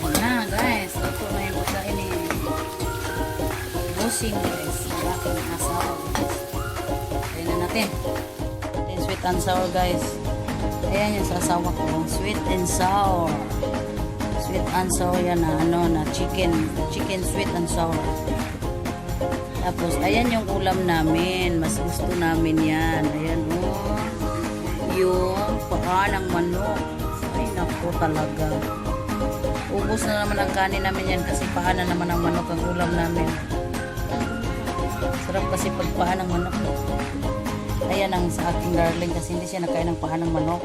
Yan na guys. Ito na yung ini. Bushing guys. Malaki ng asawa guys. Na natin. Sweet and sour guys. Ayan yung sa ko. Sweet and sour. Sweet and sour yan na ano na chicken. Chicken sweet and sour. Tapos, ayan yung ulam namin. Mas gusto namin yan. Ayan, oh. Yung paa ng manok. Ay nako talaga. Ubus na naman ang kanin namin yan kasi paa na naman ang manok ang ulam namin. Sarap kasi pag paa ng manok. Ayan ang sa aking darling kasi hindi siya nakain ng paa ng manok.